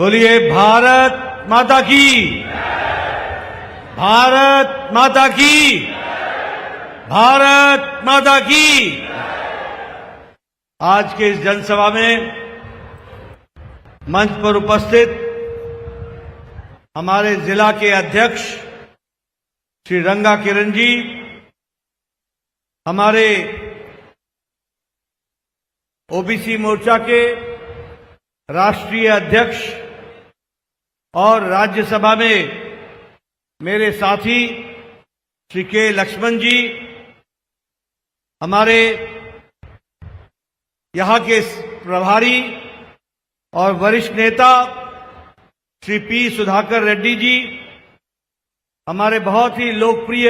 बोलिए, भारत माता की। भारत माता की। भारत माता की। आज के इस जनसभा में मंच पर उपस्थित हमारे जिला के अध्यक्ष श्री रंगा किरण जी, हमारे ओबीसी मोर्चा के राष्ट्रीय अध्यक्ष और राज्यसभा में मेरे साथी श्री के लक्ष्मण जी, हमारे यहाँ के प्रभारी और वरिष्ठ नेता श्री पी सुधाकर रेड्डी जी, हमारे बहुत ही लोकप्रिय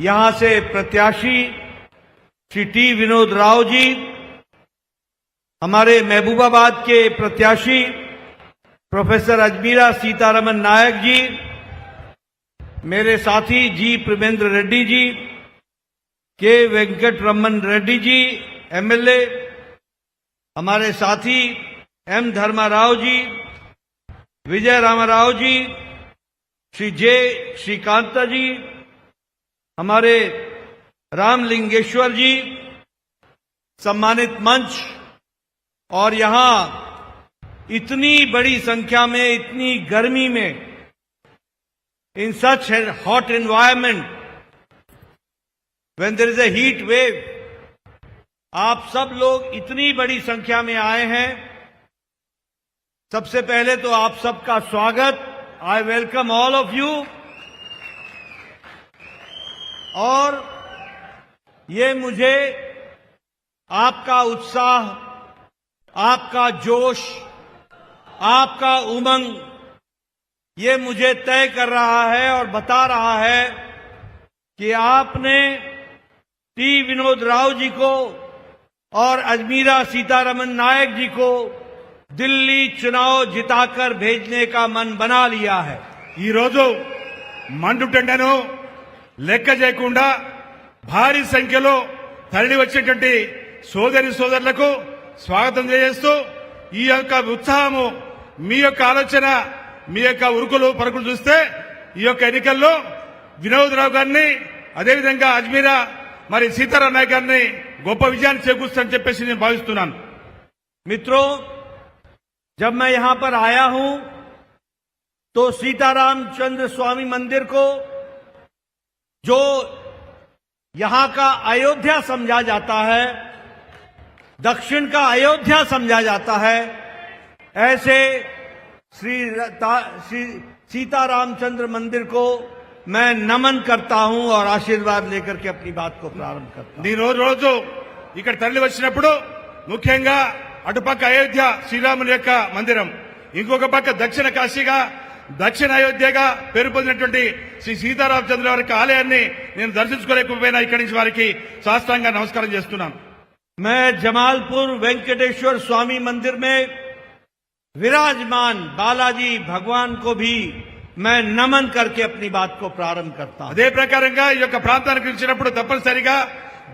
यहाँ से प्रत्याशी श्री टी विनोद राव जी, हमारे महबूबाबाद के प्रत्याशी प्रोफेसर अजमीरा सीतारमन नायक जी, मेरे साथी जी प्रेमेंद्र रेड्डी जी, के वेंकट रमन रेड्डी जी, एमएलए, हमारे साथी एम धर्मा राव जी, विजय रामाराव जी, श्री जे श्रीकांता जी, हमारे रामलिंगेश्वर जी, सम्मानित मंच, और यहाँ इतनी बड़ी संख्या में, इतनी गर्मी में in such hot environment when there is a heat wave, आप सब लोग इतनी बड़ी संख्या में आए हैं। सबसे पहले तो आप सबका स्वागत। I welcome all of you और ये मुझे आपका उत्साह, आपका जोश आपका उमंग ये मुझे तय कर रहा है और बता रहा है कि आपने टी विनोद राव जी को और अजमीरा सीतारमन नायक जी को दिल्ली चुनाव जिताकर भेजने का मन बना लिया है ఈ రోజు మండుటెండను లెక్క చేయకుండా భారీ సంఖ్యలో తరలి వచ్చేటువంటి సోదరి సోదరులకు స్వాగతం తెలియజేస్తూ ఈ యొక్క ఉత్సాహము మీ యొక్క ఆలోచన మీ యొక్క ఉరుకులు పరుగులు చూస్తే ఈ యొక్క ఎన్నికల్లో వినోదరావు గారిని అదేవిధంగా అజ్మీరా మరి సీతారాం నాయక్ గారిని గొప్ప విజయాన్ని చేకూరుస్తానని చెప్పేసి నేను భావిస్తున్నాను मित्रों जब मैं यहां पर आया हूं तो सीताराम चंद्र स्वामी मंदिर को जो यहां का अयोध्या समझा जाता है दक्षिण का अयोध्या समझा जाता है ऐसे श्री ता- श्री सीतारामचंद्र मंदिर को मैं नमन करता हूं और आशीर्वाद लेकर के अपनी बात को प्रारंभ करता हूं నీ రోజు రోజు ఇక్కడ తరలి వచ్చినప్పుడు ముఖ్యంగా అటుపక్క అయోధ్య శ్రీరాముని యొక్క మందిరం ఇంకొక పక్క దక్షిణ కాశీగా దక్షిణ అయోధ్యగా పేరు పొందినటువంటి శ్రీ సీతారామచంద్ర వారి యొక్క ఆలయాన్ని నేను దర్శించుకోలేకపోయినా ఇక్కడి నుంచి వారికి శాస్త్రంగా నమస్కారం చేస్తున్నాను मैं जमालपुर वेंकटेश्वर स्वामी मंदिर में विराजमान बालाजी भगवान को भी मैं नमन करके अपनी बात को प्रारंभ करता हूं అదే ప్రకారంగా ఈ యొక్క ప్రాంతానికి వచ్చినప్పుడు తప్పనిసరిగా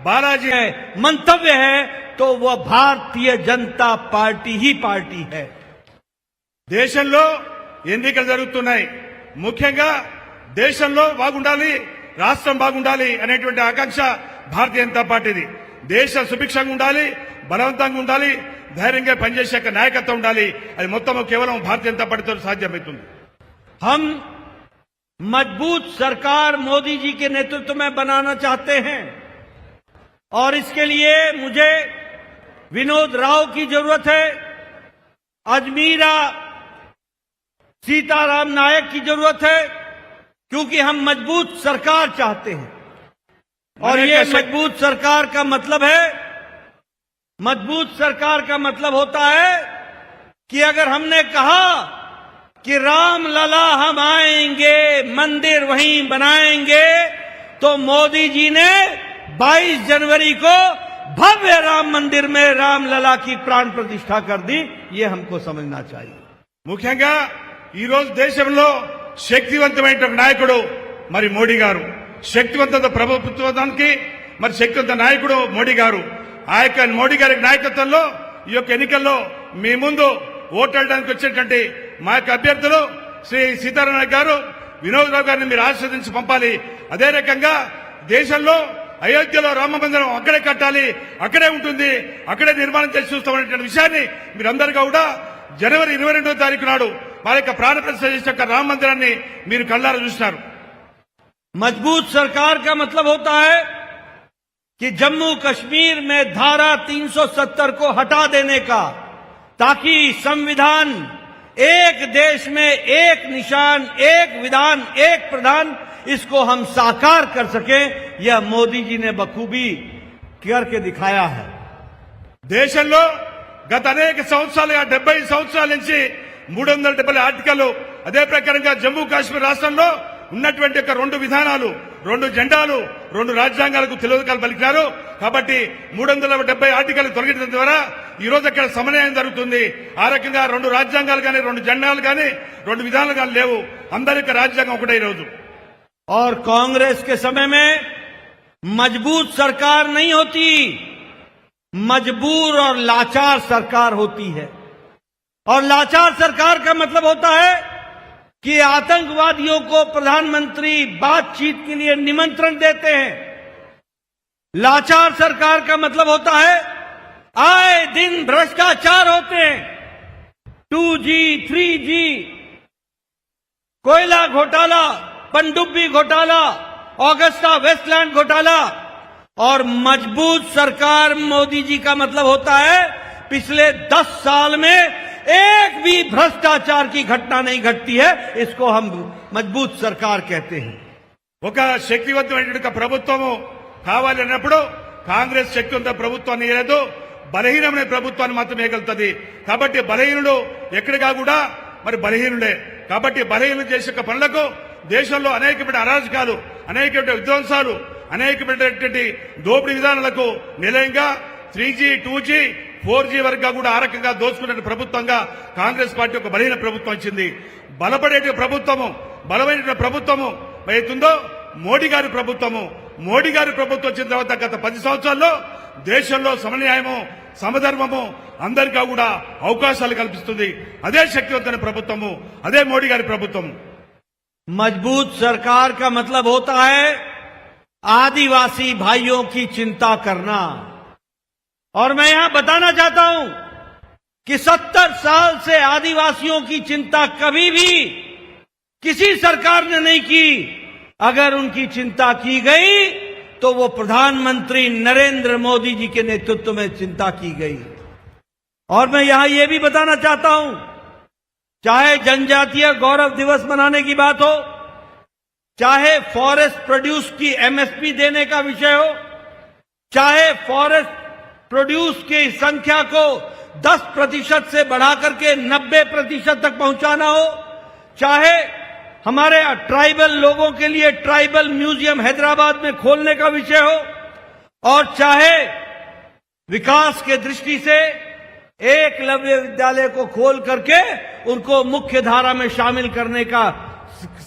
బాలాజీ है मंतव्य है तो वह भारतीय जनता पार्टी ही पार्टी है దేశంలో ఎన్నికలు జరుగుతున్నాయి ముఖ్యంగా దేశంలో బాగుండాలి రాష్ట్రం బాగుండాలి అనేటువంటి ఆకాంక్ష భారతీయ జనతా పార్టీది దేశం సుభిక్షంగా ఉండాలి బలవంతంగా ఉండాలి ధైర్యంగా పనిచేసే యొక్క నాయకత్వం ఉండాలి అది మొత్తం కేవలం భారతీయ జనతా పార్టీతో సాధ్యమవుతుంది हम मजबूत सरकार मोदी जी के नेतृत्व में बनाना चाहते हैं और इसके लिए मुझे विनोद राव की जरूरत है अजमीरा सीताराम नायक की जरूरत है क्योंकि हम मजबूत सरकार चाहते हैं और मैंने ये कैसे- मजबूत सरकार का मतलब है मजबूत सरकार का मतलब होता है कि अगर हमने कहा कि राम लला हम आएंगे मंदिर वहीं बनाएंगे तो मोदी जी ने 22 जनवरी को भव्य राम मंदिर में राम लला की प्राण प्रतिष्ठा कर दी ये हमको समझना चाहिए ముఖ్యంగా ఈ రోజు దేశంలో శక్తివంతమైన నాయకుడు మరి మోడీ గారు శక్తివంత ప్రభుత్వానికి మరి శక్తివంత నాయకుడు మోడీ గారు. ఆ యొక్క మోడీ గారి నాయకత్వంలో ఈ యొక్క ఎన్నికల్లో మీ ముందు ఓటాడడానికి వచ్చినటువంటి మా యొక్క అభ్యర్థులు శ్రీ సీతారామయ్య గారు వినోద్ రావు గారిని మీరు ఆశీర్వదించి పంపాలి. అదే రకంగా దేశంలో అయోధ్యలో రామ మందిరం అక్కడే కట్టాలి అక్కడే ఉంటుంది అక్కడే నిర్మాణం చేసి చూస్తామనేటువంటి విషయాన్ని మీరందరూ కూడా జనవరి ఇరవై రెండో తారీఖు నాడు వారి యొక్క ప్రాణ ప్రతిష్ఠ చేసిన యొక్క రామ మందిరాన్ని మీరు కళ్ళారా చూసినారు. मजबूत सरकार का मतलब होता है कि जम्मू कश्मीर में धारा 370 को हटा देने का ताकि संविधान एक देश में एक निशान एक विधान एक प्रधान इसको हम साकार कर सके यह मोदी जी ने बखूबी करके दिखाया है దేశంలో గత అనేక సంవత్సరాలుగా డెబ్బై సంవత్సరాల నుంచి మూడు వందల డెబ్బై ఆర్టికల్ అదే ప్రకారంగా జమ్మూ కాశ్మీర్ రాష్ట్రంలో ఉన్నటువంటి యొక్క రెండు విధానాలు రెండు జెండాలు రెండు రాజ్యాంగాలకు తెలియదకాలు పలికినారు కాబట్టి మూడు వందల డెబ్బై ఆర్టికల్ తొలగించడం ద్వారా ఈ రోజు అక్కడ సమన్వయం జరుగుతుంది ఆ రకంగా రెండు రాజ్యాంగాలు కానీ రెండు జెండాలు కానీ రెండు విధానాలు కానీ లేవు అందరి యొక్క రాజ్యాంగం ఒకటే ఈ రోజు और कांग्रेस के समय में मजबूत सरकार नहीं होती मजबूर और लाचार सरकार होती है और लाचार सरकार का मतलब होता है कि आतंकवादियों को प्रधानमंत्री बातचीत के लिए निमंत्रण देते हैं। लाचार सरकार का मतलब होता है, आए दिन भ्रष्टाचार होते हैं। टू जी, थ्री जी, कोयला घोटाला, पनडुब्बी घोटाला, ऑगस्टा वेस्टलैंड घोटाला, और मज़बूत सरकार मोदी जी का मतलब होता है, पिछले दस साल में एक भी भ्रष्टाचार की घटना नहीं घटती है इसको हम मजबूत सरकार कहते हैं ఒక శక్తివంతమైనటువంటి ఒక ప్రభుత్వము కావాలి అన్నప్పుడు కాంగ్రెస్ శక్తివంత ప్రభుత్వాన్ని ఇవ్వలేదు బలహీనమైన ప్రభుత్వాన్ని మాత్రమే ఇవ్వగలుగుతుంది కాబట్టి బలహీనుడు ఎక్కడిగా కూడా మరి బలహీనుడే కాబట్టి బలహీనులు చేసే యొక్క పనులకు దేశంలో అనేకమైన అరాజకాలు అనేకమైన విధ్వంసాలు అనేకమైనటువంటి దోపిడీ విధానాలకు నిలయంగా three G two G four G వరకు కూడా ఆ రకంగా దోచుకున్న ప్రభుత్వంగా కాంగ్రెస్ పార్టీ ఒక బలహీన ప్రభుత్వం వచ్చింది బలపడే ప్రభుత్వము బలమైన ప్రభుత్వము అవుతుందో మోడీ గారి ప్రభుత్వము మోడీ గారి ప్రభుత్వం వచ్చిన తర్వాత గత పది సంవత్సరాల్లో దేశంలో సమన్యాయము సమధర్మము అందరికీ కూడా అవకాశాలు కల్పిస్తుంది అదే శక్తివంతమైన ప్రభుత్వము అదే మోడీ గారి ప్రభుత్వము मजबूत सरकार का मतलब होता है आदिवासी भाइयों की चिंता करना और मैं यहाँ बताना चाहता हूँ कि सत्तर साल से आदिवासियों की चिंता कभी भी किसी सरकार ने नहीं की। अगर उनकी चिंता की गई तो वो प्रधानमंत्री नरेंद्र मोदी जी के नेतृत्व में चिंता की गई। और मैं यहाँ यह भी बताना चाहता हूँ, चाहे जनजातीय गौरव दिवस मनाने की बात हो, चाहे फॉरेस्ट प्रोड्यूस की एमएसपी देने का विषय हो, चाहे फॉरेस्ट प्रोड्यूस की संख्या को 10 प्रतिशत से बढ़ा करके 90 प्रतिशत तक पहुंचाना हो, चाहे हमारे ट्राइबल लोगों के लिए ट्राइबल म्यूज़ियम हैदराबाद में खोलने का विषय हो, और चाहे विकास के दृष्टि से एकलव्य विद्यालय को खोल करके उनको मुख्य धारा में शामिल करने का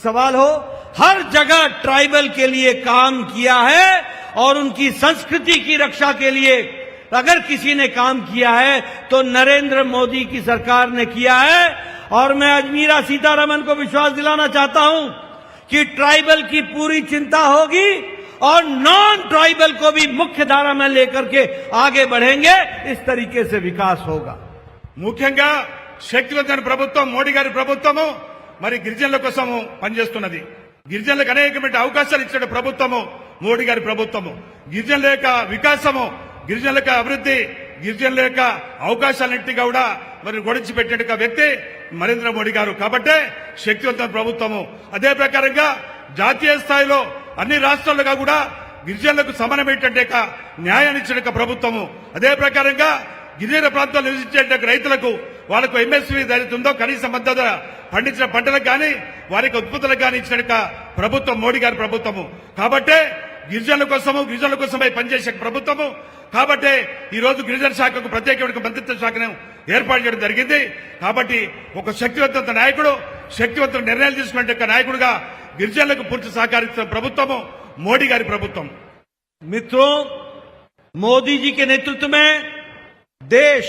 सवाल हो, हर जगह ट्राइबल के लिए काम किया है, और उनकी संस्कृति की रक्षा के लिए अगर किसी ने काम किया है तो नरेंद्र मोदी की सरकार ने किया है और मैं अजमीरा सीतारमन को विश्वास दिलाना चाहता हूं कि ट्राइबल की पूरी चिंता होगी और नॉन ट्राइबल को भी मुख्य धारा में लेकर के आगे बढ़ेंगे इस तरीके से विकास होगा ముఖ్యంగా శక్తివంతమైన ప్రభుత్వం మోడీ గారి ప్రభుత్వము మరి గిరిజనుల కోసము పనిచేస్తున్నది గిరిజనులకు అనేకమైన అవకాశాలు ఇచ్చిన ప్రభుత్వము మోడీ గారి ప్రభుత్వము గిరిజనుల యొక్క వికాసము గిరిజనుల యొక్క అభివృద్ధి గిరిజనుల యొక్క అవకాశాలన్నింటినీ కూడా మరి గొడిచి పెట్టిన వ్యక్తి నరేంద్ర మోడీ గారు. కాబట్టే శక్తివంతమైన ప్రభుత్వము. అదే ప్రకారంగా జాతీయ స్థాయిలో అన్ని రాష్ట్రాలుగా కూడా గిరిజనులకు సమానమైనటువంటి న్యాయాన్ని ఇచ్చిన ప్రభుత్వము. అదే ప్రకారంగా గిరిజన ప్రాంతాలు నివసించే రైతులకు వాళ్ళకు ఎంఎస్పీ ఏదైతే ఉందో కనీస మద్దతు పండించిన పంటలకు కానీ వారికి ఉత్పత్తులకు కానీ ఇచ్చిన ప్రభుత్వం మోడీ గారి ప్రభుత్వము. కాబట్టే గిరిజనుల కోసము గిరిజనుల కోసమై పనిచేసే ప్రభుత్వము. కాబట్టే ఈ రోజు గిరిజన శాఖకు ప్రత్యేకమైన మంత్రిత్వ శాఖను ఏర్పాటు చేయడం జరిగింది కాబట్టి ఒక శక్తివంత నాయకుడు శక్తివంత నిర్ణయాలు తీసుకునే యొక్క నాయకుడుగా గిరిజనులకు పూర్తి సహకరిస్తున్న ప్రభుత్వము మోడీ గారి ప్రభుత్వం मित्रों मोदी जी के नेतृत्व में देश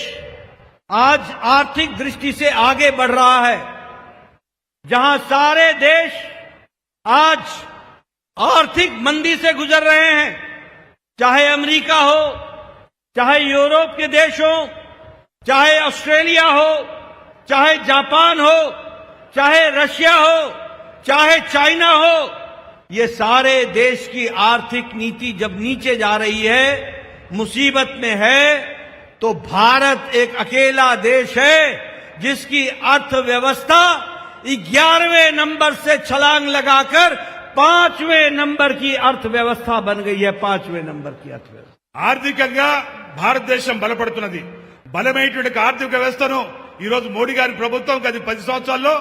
आज आर्थिक दृष्टि से आगे बढ़ रहा है जहां सारे देश आज आर्थिक मंदी से गुजर रहे हैं चाहे अमेरिका हो चाहे यूरोप के देश हो चाहे ऑस्ट्रेलिया हो, चाहे जापान हो, चाहे रशिया हो, चाहे चाइना हो, ये सारे देश की आर्थिक नीति जब नीचे जा रही है, मुसीबत में है तो भारत एक अकेला देश है, जिसकी अर्थव्यवस्था ग्यारहवें नंबर से छलांग लगाकर पाँचवें नंबर की अर्थव्यवस्था बन गई है, पाँचवें नंबर की अर्थव्यवस्था। ఆర్థికంగా భారతదేశం బలపడుతున్నది బలమైనటువంటి ఆర్థిక వ్యవస్థను ఈ రోజు మోడీ గారి ప్రభుత్వం గది పది సంవత్సరాల్లో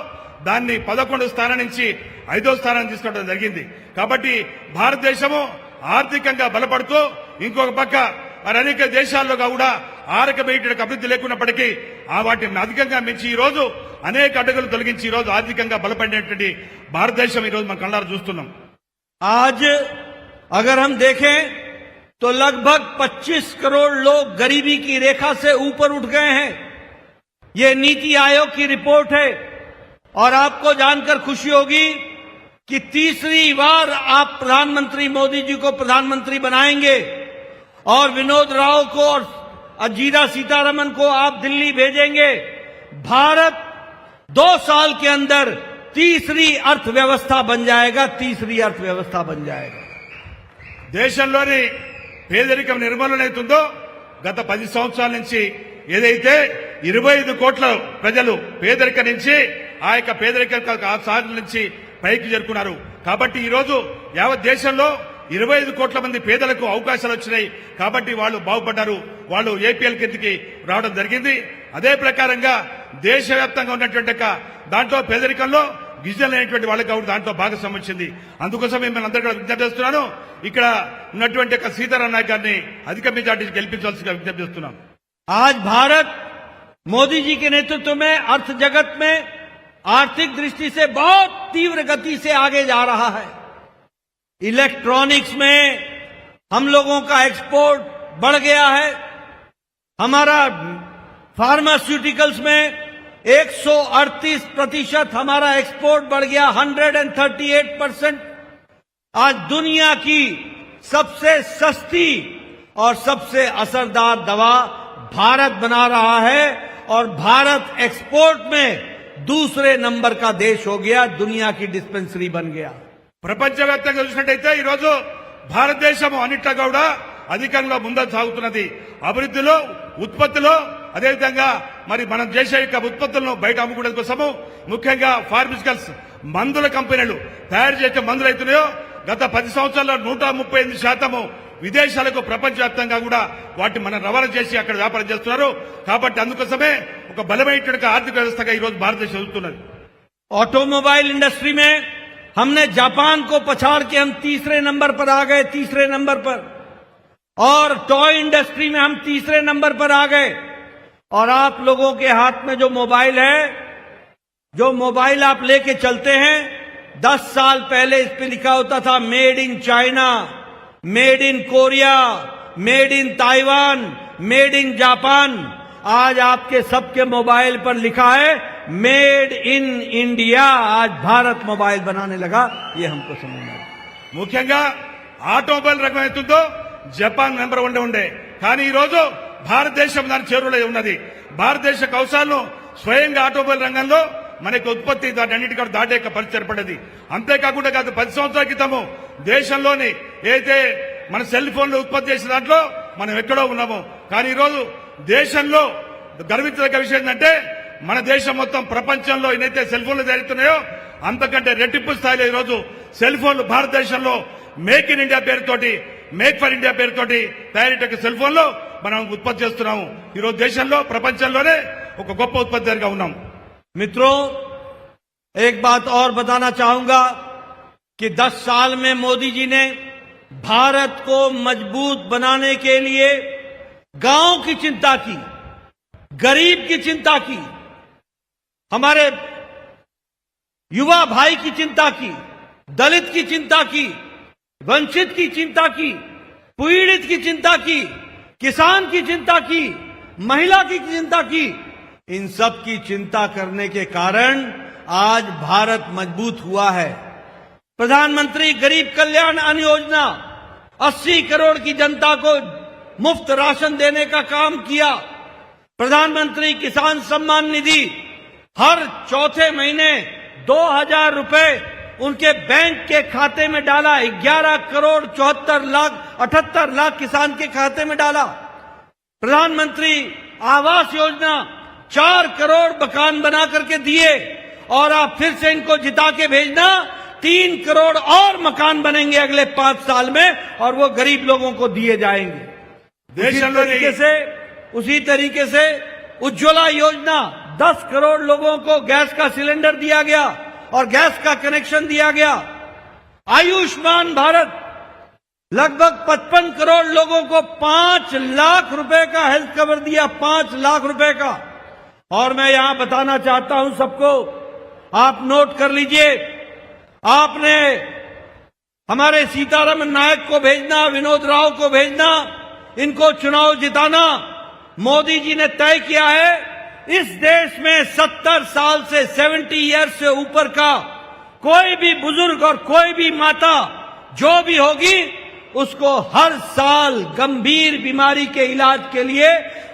దాన్ని పదకొండు స్థానం నుంచి ఐదో స్థానం తీసుకోవడం జరిగింది కాబట్టి భారతదేశము ఆర్థికంగా బలపడుతూ ఇంకొక పక్క మరి అనేక దేశాల్లో కూడా ఆరకమైనటువంటి అభివృద్ధి లేకున్నప్పటికీ ఆ వాటిని అధికంగా మించి ఈ రోజు అనేక అడ్డగులు తొలగించి ఈ రోజు ఆర్థికంగా బలపడినటువంటి భారతదేశం ఈ రోజు మన కళ్ళారు చూస్తున్నాం आज अगर हम देखें तो लगभग 25 करोड़ लोग गरीबी की रेखा से ऊपर उठ गए हैं। ये नीति आयोग की रिपोर्ट है और आपको जानकर खुशी होगी कि तीसरी बार आप प्रधानमंत्री मोदी जी को प्रधानमंत्री बनाएँगे और विनोद राव को और अजीरा सीतारमन को आप दिल्ली भेजेंगे। भारत दो साल के अंदर तीसरी अर्थव्यवस्था बन जाएगा, तीसरी अर्थव्यवस्था बन जाएगा। देश పేదరికం నిర్మూలనైతుందో గత పది సంవత్సరాల నుంచి ఏదైతే ఇరవై ఐదు కోట్ల ప్రజలు పేదరిక నుంచి ఆ యొక్క పేదరిక సాధన నుంచి పైకి చేరుకున్నారు. కాబట్టి ఈరోజు యావత్ దేశంలో ఇరవై ఐదు కోట్ల మంది పేదలకు అవకాశాలు వచ్చినాయి. కాబట్టి వాళ్ళు బాగుపడ్డారు. వాళ్ళు ఏపీఎల్ కిందకి రావడం జరిగింది. అదే ప్రకారంగా దేశవ్యాప్తంగా ఉన్నటువంటి దాంట్లో పేదరికంలో గిరిజనులు అనేటువంటి వాళ్ళకి కూడా దాంట్లో భాగస్వామ్యం వచ్చింది అందుకోసం మిమ్మల్ని అందరూ కూడా విజ్ఞప్తి చేస్తున్నాను ఇక్కడ ఉన్నటువంటి యొక్క సీతారాం నాయక్ గారిని అధిక మెజార్టీ గెలిపించాల్సిందిగా విజ్ఞప్తి చేస్తున్నాం आज भारत मोदी जी के नेतृत्व में अर्थ जगत में आर्थिक दृष्टि से बहुत तीव्र गति से आगे जा रहा है इलेक्ट्रॉनिक्स में हम लोगों का एक्सपोर्ट बढ़ गया है हमारा फार्मास्यूटिकल्स में 138 प्रतिशत हमारा एक्सपोर्ट बढ़ गया 138 परसेंट आज दुनिया की सबसे सस्ती और सबसे असरदार दवा भारत बना रहा है और भारत एक्सपोर्ट में दूसरे नंबर का देश हो गया दुनिया की डिस्पेंसरी बन गया ప్రపంచవ్యాప్తంగా చూసినట్టయితే ఈ రోజు భారతదేశం అన్నిట్లో కూడా అధికంగా ముందుకు సాగుతున్నది అభివృద్ధిలో ఉత్పత్తిలో అదేవిధంగా మరి మనం చేసే యొక్క ఉత్పత్తులను బయట అమ్ముకోవడం కోసము ముఖ్యంగా ఫార్మిసికల్స్ మందుల కంపెనీలు తయారు చేసే మందులు అవుతున్నాయో గత పది సంవత్సరాల్లో నూట ముప్పై ఎనిమిది శాతము విదేశాలకు ప్రపంచవ్యాప్తంగా కూడా వాటిని మనం రవాణా చేసి అక్కడ వ్యాపారం చేస్తున్నారు కాబట్టి అందుకోసమే ఒక బలమైనటువంటి ఆర్థిక వ్యవస్థగా ఈ రోజు భారతదేశం ఎదుగుతున్నది ऑटोमोबाइल इंडस्ट्री में हमने जापान को पछाड़ के हम तीसरे नंबर पर आ गए तीसरे नंबर पर और टॉय इंडस्ट्री में हम तीसरे नंबर पर आ गए और आप लोगों के हाथ में जो मोबाइल है जो मोबाइल आप लेके चलते हैं दस साल पहले इस पे लिखा होता था made in China made in Korea made in Taiwan made in Japan आज आपके सबके मोबाइल पर लिखा है मेड इन इंडिया आज भारत मोबाइल बनाने लगा ये हमको समझना है ముఖ్యంగా ఆటోమొబైల్ రంగం ఎంతుందో జపాన్ నెంబర్ వన్ ఉండే కానీ ఈ రోజు భారతదేశం దాని చేరువలో ఉన్నది. భారతదేశ కౌశాలను స్వయంగా ఆటోమొబైల్ రంగంలో మనకి ఉత్పత్తి దాని దాటే పరిస్థితి ఏర్పడింది. అంతేకాకుండా గత పది సంవత్సరాల క్రితము దేశంలోని ఏదైతే మన సెల్ ఫోన్లు ఉత్పత్తి చేసిన దాంట్లో మనం ఎక్కడో ఉన్నాము. కానీ ఈరోజు దేశంలో గర్వించదగ్గ విషయం ఏంటంటే మన దేశం మొత్తం ప్రపంచంలో ఎన్నైతే సెల్ ఫోన్లు తయారుతున్నాయో అంతకంటే రెట్టింపు స్థాయిలో ఈరోజు సెల్ ఫోన్లు భారతదేశంలో మేక్ ఇన్ ఇండియా పేరుతోటి మేక్ ఫర్ ఇండియా పేరుతోటి తయారీ సెల్ ఫోన్లు మనం ఉత్పత్తి చేస్తున్నాము ఈరోజు దేశంలో ప్రపంచంలోనే ఒక గొప్ప ఉత్పత్తిదారుగా ఉన్నాం मित्रों एक बात और बताना चाहूंगा कि 10 साल में मोदी जी ने भारत को मजबूत बनाने के लिए गांव की चिंता की गरीब की चिंता की हमारे युवा भाई की चिंता की दलित की चिंता की वंचित की चिंता की पीड़ित की चिंता की किसान की चिंता की, महिला की चिंता की। इन सब की चिंता करने के कारण आज भारत मज़बूत हुआ है। प्रधानमंत्री गरीब कल्याण अन्न योजना 80 करोड़ की जनता को मुफ़्त राशन देने का काम किया। प्रधानमंत्री किसान सम्मान निधि, हर चौथे महीने 2000 रुपए उनके बैंक के खाते में डाला 11 करोड़ चौहत्तर लाख अठहत्तर लाख किसान के खाते में डाला। प्रधानमंत्री आवास योजना चार करोड़ मकान बना करके दिए और आप फिर से इनको जिता के भेजना तीन करोड़ और मकान बनेंगे अगले पाँच साल में और वो गरीब लोगों को दिए जाएँगे। देश तरीके से उसी तरीके से उज्ज्वला योजना दस करोड़ लोगों को गैस का सिलेंडर दिया गया और गैस का कनेक्शन दिया गया। आयुष्मान भारत लगभग 55 करोड़ लोगों को पाँच लाख रुपए का हेल्थ कवर दिया, पाँच लाख रुपए का। और मैं यहाँ बताना चाहता हूँ सबको, आप नोट कर लीजिए, आपने हमारे सीतारामन नायक को भेजना, विनोद राव को भेजना, इनको चुनाव जिताना, मोदी जी ने तय किया है, इस देश में 70 साल से 70 ईयर से ऊपर का कोई भी बुज़ुर्ग और कोई भी माता, जो भी होगी उसको हर साल गंभीर बीमारी के इलाज के लिए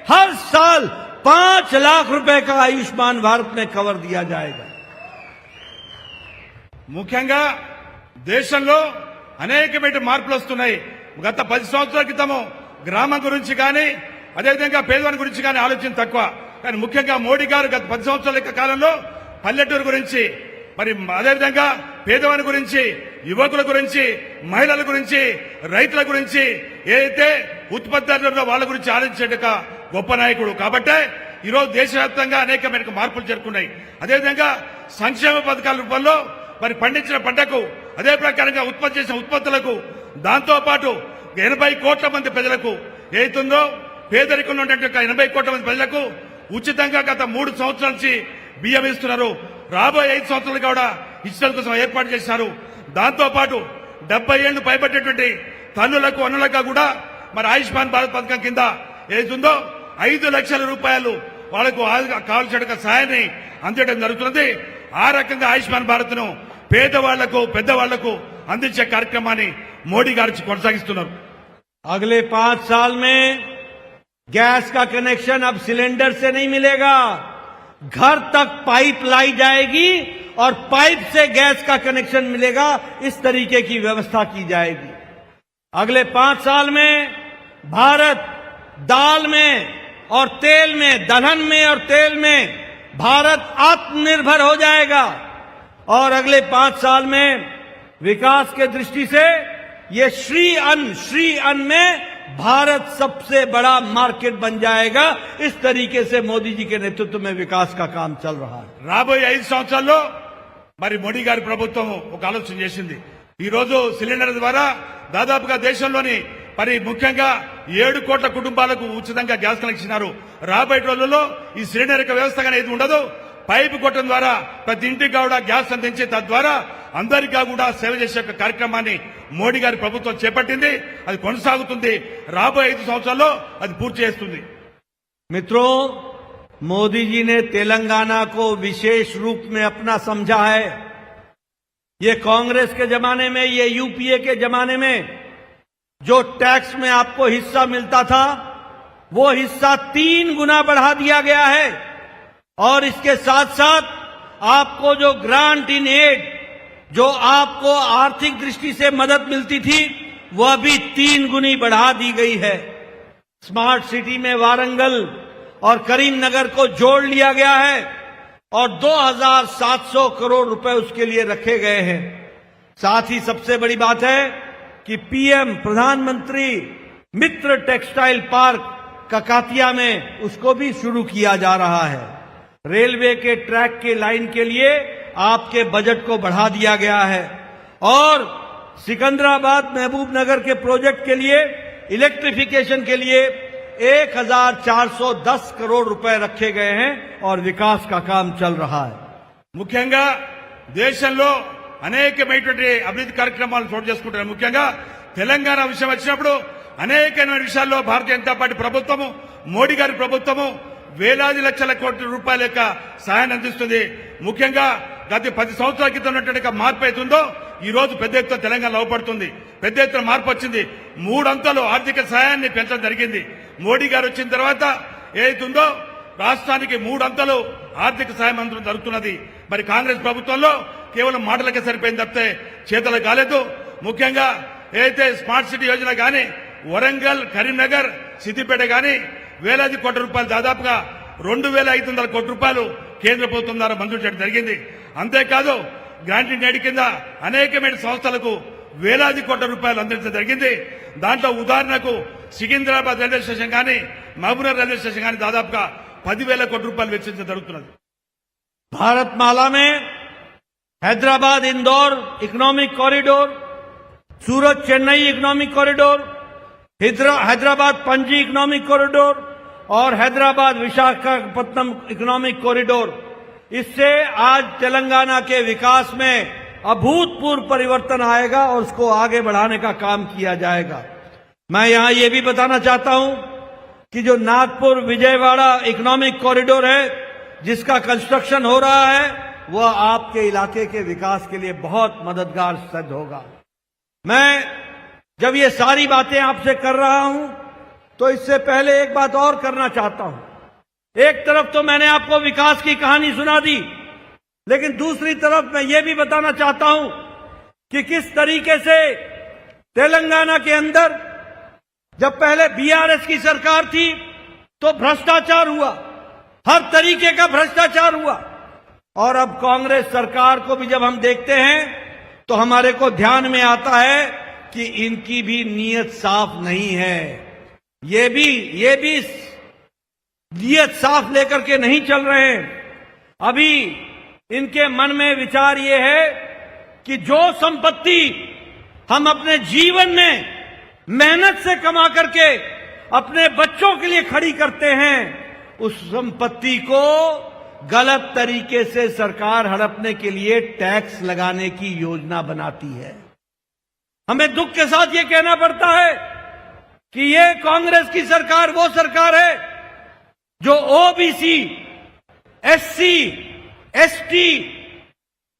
हर साल पांच लाख रुपए का आयुष्मान भारत में कवर दिया जाएगा ముఖ్యంగా దేశంలో అనేకమైన మార్పులు వస్తున్నాయి గత పది సంవత్సరాల క్రితము గ్రామం గురించి కానీ అదేవిధంగా పేదవాని గురించి కానీ ఆలోచన తక్కువ కానీ ముఖ్యంగా మోడీ గారు గత పది సంవత్సరాల యొక్క కాలంలో పల్లెటూరు గురించి మరి అదేవిధంగా పేదవాని గురించి యువకుల గురించి మహిళల గురించి రైతుల గురించి ఏదైతే ఉత్పత్తిదారులు వాళ్ళ గురించి ఆలోచించేట గొప్ప నాయకుడు. కాబట్టే ఈరోజు దేశవ్యాప్తంగా అనేకమైన మార్పులు జరుగుతున్నాయి. అదేవిధంగా సంక్షేమ పథకాల రూపంలో మరి పండించిన పంటకు అదే ప్రకారంగా ఉత్పత్తి చేసిన ఉత్పత్తులకు దాంతోపాటు ఎనభై కోట్ల మంది ప్రజలకు ఏతుందో పేదరికంలో ఉన్నటువంటి ఎనభై కోట్ల మంది ప్రజలకు ఉచితంగా గత మూడు సంవత్సరాల నుంచి బియ్యం ఇస్తున్నారు. రాబోయే ఐదు సంవత్సరాలు కూడా ఇచ్చడం కోసం ఏర్పాటు చేశారు. దాంతో పాటు డెబ్బై ఏళ్ళు పైబట్టేటువంటి తల్లులకు అన్నులకు కూడా మరి ఆయుష్మాన్ భారత్ పథకం కింద ఏదైతుందో ఐదు లక్షల రూపాయలు వాళ్ళకు కావలసిన సహాయాన్ని అందించడం జరుగుతున్నది. ఆ రకంగా ఆయుష్మాన్ భారత్ను పేదవాళ్ళకు పెద్దవాళ్ళకు అందించే కార్యక్రమాన్ని మోడీ గారు కొనసాగిస్తున్నారు. అగలే పాంచ్ సాల్ మే గ్యాస్ కా కనెక్షన్ అబ్ సిలిండర్ సే నీ మిలేగా घर तक पाइप लाई जाएगी और पाइप से गैस का कनेक्शन मिलेगा, इस तरीके की व्यवस्था की जाएगी। अगले पाँच साल में भारत दाल में और तेल में, दलहन में और तेल में भारत आत्मनिर्भर हो जाएगा। और अगले पाँच साल में विकास के दृष्टि से ये श्री अन्न श्री अन्न में भारत सबसे बड़ा मार्केट बन जाएगा इस तरीके से मोदी जी के नेतृत्व में विकास का काम चल रहा है రాబోయే ఐదు సంవత్సరాల్లో మరి మోడీ గారి ప్రభుత్వం ఒక ఆలోచన చేసింది ఈ రోజు సిలిండర్ ద్వారా దాదాపుగా దేశంలోని మరి ముఖ్యంగా ఏడు కోట్ల కుటుంబాలకు ఉచితంగా గ్యాస్ కనెక్షన్ ఇచ్చినారు రాబోయే రోజుల్లో ఈ సిలిండర్ యొక్క వ్యవస్థ అనేది ఉండదు పైపు కొట్టడం ద్వారా ప్రతి ఇంటికి కూడా గ్యాస్ అందించి తద్వారా అందరికీ కూడా సేవ చేసే ఒక కార్యక్రమాన్ని మోడీ గారి ప్రభుత్వం చేపట్టింది అది కొనసాగుతుంది రాబోయే ఐదు సంవత్సరాల్లో అది పూర్తి చేస్తుంది मित्रों मोदी जी ने तेलंगाना को विशेष रूप में अपना समझा है ये कांग्रेस के जमाने में ये यूपीए के जमाने में जो टैक्स में आपको हिस्सा मिलता था वो हिस्सा तीन गुना बढ़ा दिया गया है और इसके साथ साथ आपको जो ग्रांट इन एड जो आपको आर्थिक दृष्टि से मदद मिलती थी वह भी तीन गुनी बढ़ा दी गई है। स्मार्ट सिटी में वारंगल और करीमनगर को जोड़ लिया गया है और 2,700 करोड़ रुपए उसके लिए रखे गए हैं। साथ ही सबसे बड़ी बात है कि पीएम प्रधानमंत्री मित्र टेक्सटाइल पार्क ककातिया में उसको भी शुरू किया जा रहा है। रेलवे के ट्रैक के लाइन के लिए आपके बजट को बढ़ा दिया गया है और सिकंदराबाद महबूब नगर के प्रोजेक्ट के लिए इलेक्ट्रिफिकेशन के लिए 1410 करोड़ रुपए रखे गए हैं और विकास का काम चल रहा है ముఖ్యంగా దేశంలో అనేకమైనటువంటి అభివృద్ధి కార్యక్రమాలు చోటు చేసుకుంటున్నారు ముఖ్యంగా తెలంగాణ విషయం వచ్చినప్పుడు అనేకమైన విషయాల్లో భారతీయ జనతా పార్టీ ప్రభుత్వము మోడీ గారి ప్రభుత్వము వేలాది లక్షల కోట్ల రూపాయల యొక్క సహాయాన్ని అందిస్తుంది. ముఖ్యంగా గత పది సంవత్సరాల క్రితం ఉన్నటువంటి మార్పు అవుతుందో ఈ రోజు పెద్ద ఎత్తున తెలంగాణ లోపడుతుంది. పెద్ద ఎత్తున మార్పు వచ్చింది. మూడంతలు ఆర్థిక సహాయాన్ని పెంచడం జరిగింది. మోడీ గారు వచ్చిన తర్వాత ఏదైతుందో రాష్ట్రానికి మూడంతలు ఆర్థిక సహాయం అందడం జరుగుతున్నది. మరి కాంగ్రెస్ ప్రభుత్వంలో కేవలం మాటలకే సరిపోయింది తప్పితే చేతలు కాలేదు. ముఖ్యంగా ఏదైతే స్మార్ట్ సిటీ యోజన కానీ వరంగల్ కరీంనగర్ సిద్దిపేట కానీ వేలాది కోట్ల రూపాయలు దాదాపుగా రెండు వేల ఐదు వందల కోట్ల రూపాయలు కేంద్ర ప్రభుత్వం ద్వారా మంజూరు చేయడం జరిగింది అంతేకాదు గ్రాంటీ నేడి కింద అనేకమైన సంస్థలకు వేలాది కోట్ల రూపాయలు అందించడం జరిగింది దాంట్లో ఉదాహరణకు సికింద్రాబాద్ రైల్వే స్టేషన్ కానీ మహబూబర్ రైల్వే స్టేషన్ కానీ దాదాపుగా పదివేల కోట్ల రూపాయలు వెచ్చించడం జరుగుతున్నది भारतमाला में Hyderabad Indore economic corridor Surat Chennai economic corridor Hydra- Hyderabad Panaji economic corridor और हैदराबाद विशाखापट्टनम इकोनॉमिक कॉरिडोर इससे आज तेलंगाना के विकास में अभूतपूर्व परिवर्तन आएगा और उसको आगे बढ़ाने का काम किया जाएगा। मैं यहाँ ये भी बताना चाहता हूँ कि जो नागपुर विजयवाड़ा इकोनॉमिक कॉरिडोर है, जिसका कंस्ट्रक्शन हो रहा है वह आपके इलाके के विकास के लिए बहुत मददगार सिद्ध होगा। मैं जब ये सारी बातें आपसे कर रहा हूँ तो इससे पहले एक बात और करना चाहता हूँ। एक तरफ़ तो मैंने आपको विकास की कहानी सुना दी, लेकिन दूसरी तरफ़ मैं ये भी बताना चाहता हूँ कि किस तरीके से तेलंगाना के अंदर, जब पहले बीआरएस की सरकार थी तो भ्रष्टाचार हुआ। हर तरीके का भ्रष्टाचार हुआ। और अब कांग्रेस सरकार को भी जब हम देखते हैं तो हमारे को ध्यान में आता है कि इनकी भी नीयत साफ़ नहीं है। ये भी ये भी नीयत साफ़ लेकर के नहीं चल रहे हैं। अभी इनके मन में विचार ये है कि जो संपत्ति हम अपने जीवन में मेहनत से कमा करके अपने बच्चों के लिए खड़ी करते हैं, उस संपत्ति को गलत तरीके से सरकार हड़पने के लिए टैक्स लगाने की योजना बनाती है। हमें दुख के साथ ये कहना पड़ता है कि ये कांग्रेस की सरकार वो सरकार है जो ओबीसी एससी एसटी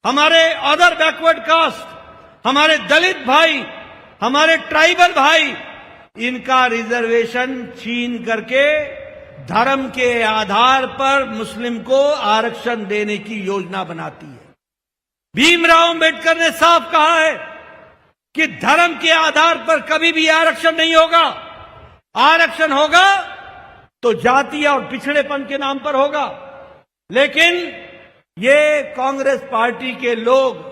हमारे अदर बैकवर्ड कास्ट हमारे दलित भाई, हमारे ट्राइबल भाई, इनका रिजर्वेशन छीन करके धर्म के आधार पर मुस्लिम को आरक्षण देने की योजना बनाती है। भीमराव अंबेडकर ने साफ़ कहा है कि धर्म के आधार पर कभी भी आरक्षण नहीं होगा। आरक्षण होगा तो जाति और पिछड़ेपन के नाम पर होगा। लेकिन ये कांग्रेस पार्टी के लोग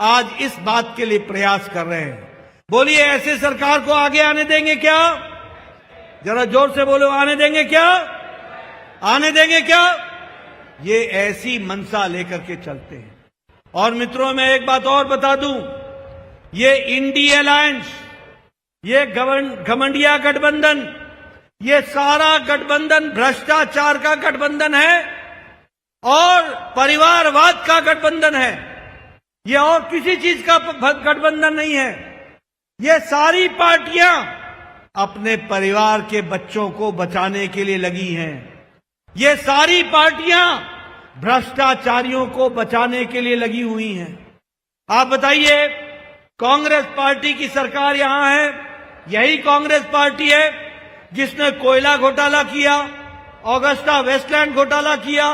आज इस बात के लिए प्रयास कर रहे हैं। बोलिए, ऐसे सरकार को आगे आने देंगे क्या? जरा ज़ोर से बोलो, आने देंगे क्या? आने देंगे क्या? ये ऐसी मनसा लेकर के चलते हैं। और मित्रों, मैं एक बात और बता दूँ। ये इंडी अलायंस, ये घमंडिया गठबंधन, ये सारा गठबंधन, भ्रष्टाचार का गठबंधन है और परिवारवाद का गठबंधन है। ये और किसी चीज़ का गठबंधन नहीं है। ये सारी पार्टियाँ अपने परिवार के बच्चों को बचाने के लिए लगी हैं। ये सारी पार्टियाँ भ्रष्टाचारियों को बचाने के लिए लगी हुई हैं। आप बताइए कांग्रेस पार्टी की सरकार यहाँ है, यही कांग्रेस पार्टी है, जिसने कोयला घोटाला किया, ऑगस्टा वेस्टलैंड घोटाला किया,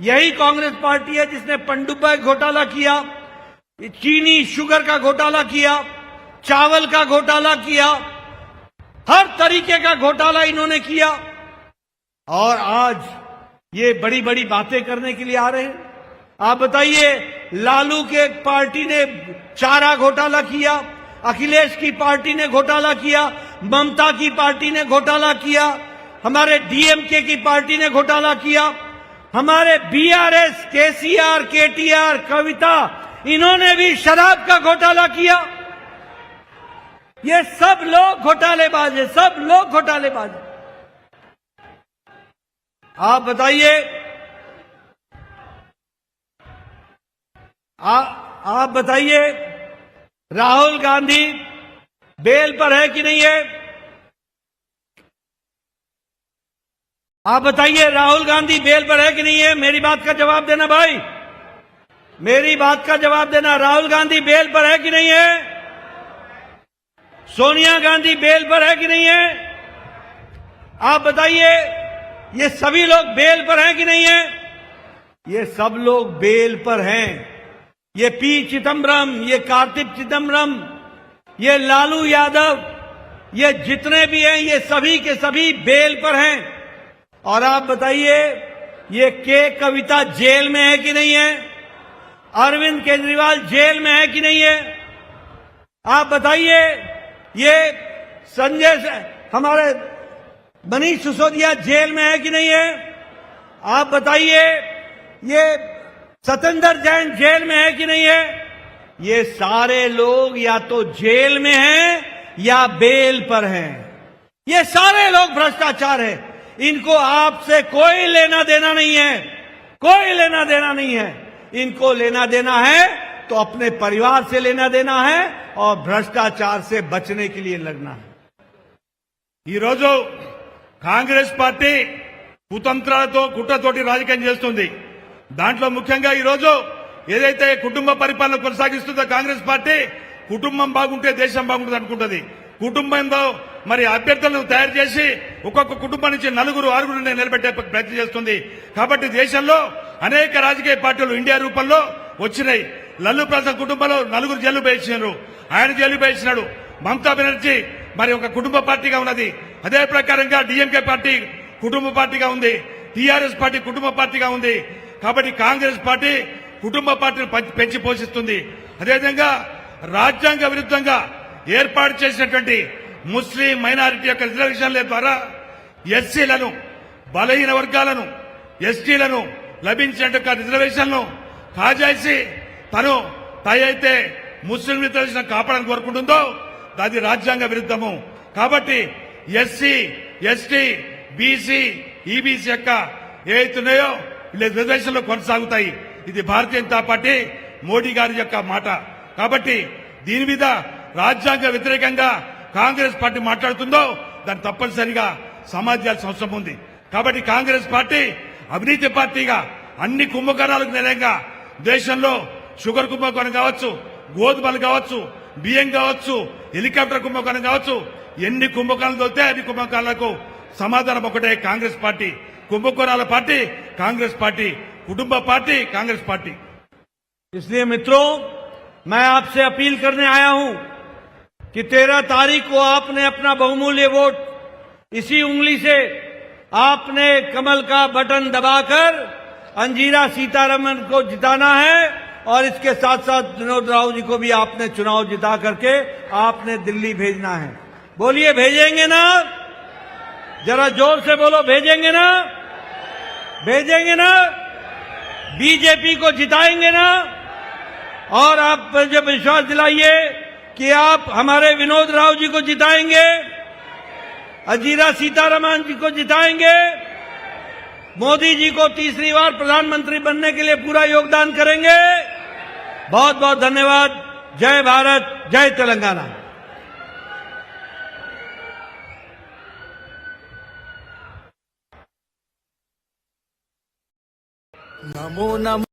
यही कांग्रेस पार्टी है, जिसने पंडुब्बा घोटाला किया, चीनी शुगर का घोटाला किया, चावल का घोटाला किया, हर तरीके का घोटाला इन्होंने किया। और आज ये बड़ी बड़ी बातें करने के लिए आ रहे हैं। आप बताइए लालू के पार्टी ने चारा घोटाला किया, अखिलेश की पार्टी ने घोटाला किया, ममता की पार्टी ने घोटाला किया, हमारे डीएमके की पार्टी ने घोटाला किया, हमारे बीआरएस, केसीआर, केटीआर, कविता, इन्होंने भी शराब का घोटाला किया। ये सब लोग घोटालेबाज है, सब लोग घोटालेबाज आप बताइए आप बताइए, राहुल गांधी बेल पर है कि नहीं है? आप बताइए, राहुल गांधी बेल पर है कि नहीं है? मेरी बात का जवाब देना भाई। मेरी बात का जवाब देना, राहुल गांधी बेल पर है कि नहीं है? सोनिया गांधी बेल पर है कि नहीं है? आप बताइए, ये सभी लोग बेल पर हैं कि नहीं है? ये सब लोग बेल पर हैं। ये पी चिदम्बरम ये कार्तिक चिदम्बरम ये लालू यादव, ये जितने भी हैं, ये सभी के सभी बेल पर हैं। और आप बताइए, ये के कविता जेल में है कि नहीं है? अरविंद केजरीवाल जेल में है कि नहीं है? आप बताइए, ये संजय हमारे मनीष सिसोदिया जेल में है कि नहीं है? आप बताइए, ये सतेंद्र जैन जेल में है कि नहीं है ये सारे लोग या तो जेल में हैं या बेल पर हैं ये सारे लोग भ्रष्टाचार है इनको आपसे कोई लेना देना नहीं है कोई लेना देना नहीं है इनको लेना देना है तो अपने परिवार से लेना देना है और भ्रष्टाचार से बचने के लिए लगना है ఈరోజు కాంగ్రెస్ పార్టీ కుతంత్రాలతో కుట్రతోటి రాజకీయం చేస్తుంది దాంట్లో ముఖ్యంగా ఈరోజు ఏదైతే కుటుంబ పరిపాలన కొనసాగిస్తుందో కాంగ్రెస్ పార్టీ కుటుంబం బాగుంటే దేశం బాగుంటుంది అనుకుంటుంది. కుటుంబంలో మరి అభ్యర్థులను తయారు చేసి ఒక్కొక్క కుటుంబం నుంచి నలుగురు ఆరుగురు నిలబెట్టే ప్రయత్నం చేస్తుంది. కాబట్టి దేశంలో అనేక రాజకీయ పార్టీలు ఇండియా రూపంలో వచ్చినాయి. లల్లు ప్రసాద్ కుటుంబంలో నలుగురు జైలు వేయించినారు ఆయన జైలు వేయించినాడు మమతా బెనర్జీ మరి ఒక కుటుంబ పార్టీగా ఉన్నది. అదే ప్రకారంగా డిఎంకే పార్టీ కుటుంబ పార్టీగా ఉంది. టీఆర్ఎస్ పార్టీ కుటుంబ పార్టీగా ఉంది. కాబట్టి కాంగ్రెస్ పార్టీ కుటుంబ పార్టీని పెంచి- పోషిస్తుంది. అదేవిధంగా రాజ్యాంగ విరుద్ధంగా ఏర్పాటు చేసినటువంటి ముస్లిం మైనారిటీ యొక్క రిజర్వేషన్ల ద్వారా ఎస్సీలను బలహీన వర్గాలను ఎస్టీలను లభించిన రిజర్వేషన్లను కాజేసి తను తయైతే ముస్లిం రిజర్వేషన్ కాపాడని కోరుకుంటుందో అది రాజ్యాంగ విరుద్ధము. కాబట్టి ఎస్సీ ఎస్టీ బీసీ ఈబీసీ యొక్క ఏవైతున్నాయో లేదు రిజర్వేషన్లు కొనసాగుతాయి. ఇది భారతీయ జనతా పార్టీ మోడీ గారి యొక్క మాట. కాబట్టి దీని మీద రాజ్యాంగ వ్యతిరేకంగా కాంగ్రెస్ పార్టీ మాట్లాడుతుందో దాన్ని తప్పనిసరిగా సమాజాల్సిన అవసరం ఉంది. కాబట్టి కాంగ్రెస్ పార్టీ అవినీతి పార్టీగా అన్ని కుంభకరాలకు నిలయంగా దేశంలో షుగర్ కుంభకోణం కావచ్చు గోధుమలు కావచ్చు బియ్యం కావచ్చు హెలికాప్టర్ కుంభకోణం కావచ్చు ఎన్ని కుంభకోణాలు దొరికితే అన్ని కుంభకోణాలకు సమాధానం ఒకటే Congress party. కుంభకోణాల party Congress party కుటుంబ పార్టీ కాంగ్రెస్ పార్టీ इसलिए मित्रों मैं आपसे अपील करने आया हूं कि तेरह तारीख को आपने अपना बहुमूल्य वोट इसी उंगली से आपने कमल का बटन दबाकर अंजीरा सीतारमन को जिताना है और इसके साथ साथ विनोद राव जी को भी आपने चुनाव जिता करके आपने दिल्ली भेजना है बोलिए भेजेंगे ना जरा जोर से बोलो भेजेंगे ना भेजेंगे ना, बीजेपी को जिताएँगे ना, और आप मुझे विश्वास दिलाइए कि आप हमारे विनोद राव जी को जिताएँगे, अजीरा सीतारमन जी को जिताएँगे, मोदी जी को तीसरी बार प्रधानमंत्री बनने के लिए पूरा योगदान करेंगे बहुत बहुत धन्यवाद। जय भारत, जय तेलंगाना। नमो नमो